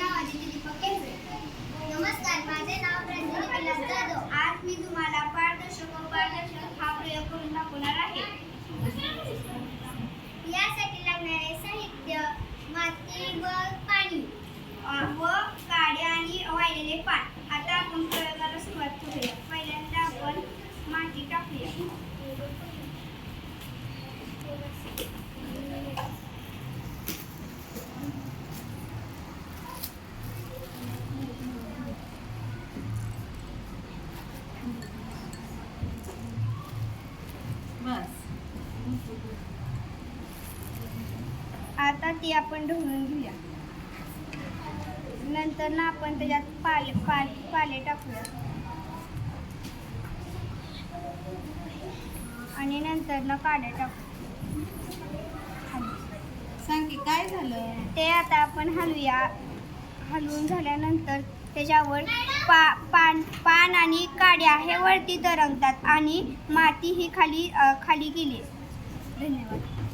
नाव आदिती दीपक केंद्रे नमस्कार माझे नाव रंजनी विलास जाधव. आज मी तुम्हाला पारदर्शक व पारदर्शक हा प्रयोग करून दाखवणार आहे. यासाठी लागणारे साहित्य माती व पाणी व काड्या आणि वाळलेले पान. आता आपण आता ती आपण ढवळून घेऊया. नंतर ना आपण त्याच्यात पाले पाले पाले टाकूया. आणि नंतर ना काड्या टाकू. सांग की काय झालं? ते आता आपण हलवूया हलवून झाल्यानंतर त्याच्यावर पा पान पान आणि काड्या हे वरती तरंगतात आणि माती ही खाली खाली गेली. धन्यवाद.